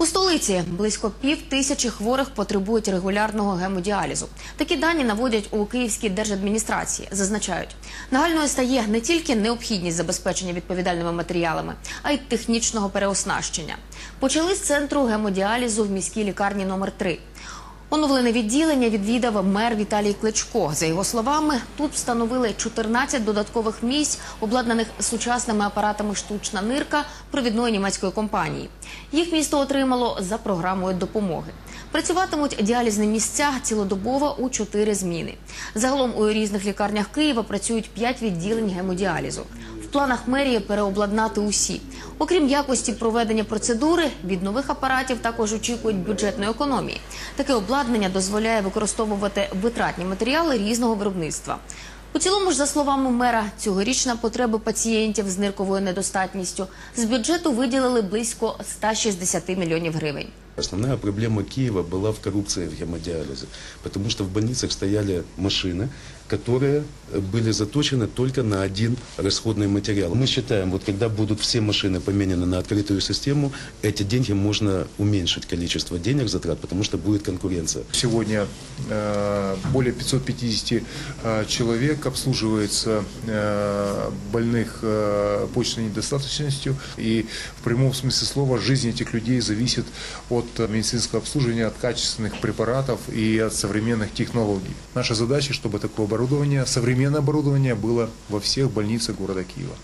У столиці близько пів тисячі хворих потребують регулярного гемодіалізу. Такі дані наводять у Київській держадміністрації. Зазначають, нагальною стає не тільки необхідність забезпечення відповідальними матеріалами, а й технічного переоснащення. Почали з центру гемодіалізу в міській лікарні номер 3 Оновлене відділення відвідав мер Віталій Кличко. За його словами, тут встановили 14 додаткових місць, обладнаних сучасними апаратами штучна нирка провідної німецької компанії. Їх місто отримало за програмою допомоги. Працюватимуть діалізні місця цілодобово у чотири зміни. Загалом у різних лікарнях Києва працюють 5 відділень гемодіалізу. Планах мерії переобладнати усі. Окрім якості проведення процедури, від нових апаратів також очікують бюджетної економії. Таке обладнання дозволяє використовувати витратні матеріали різного виробництва. У цілому ж, за словами мера, цьогоріч на потреби пацієнтів з нирковою недостатністю з бюджету виділили близько 160 мільйонів гривень. Основная проблема Киева была в коррупции в гемодиализе, потому что в больницах стояли машины, которые были заточены только на один расходный материал. Мы считаем, вот когда будут все машины поменены на открытую систему, эти деньги можно уменьшить количество денег затрат, потому что будет конкуренция. Сегодня э, более 550 э, человек обслуживается э, больных э, почечной недостаточностью. И в прямом смысле слова жизнь этих людей зависит от э, медицинского обслуживания, от качественных препаратов и от современных технологий. Наша задача, чтобы такое оборудование, современное оборудование было во всех больницах города Киева.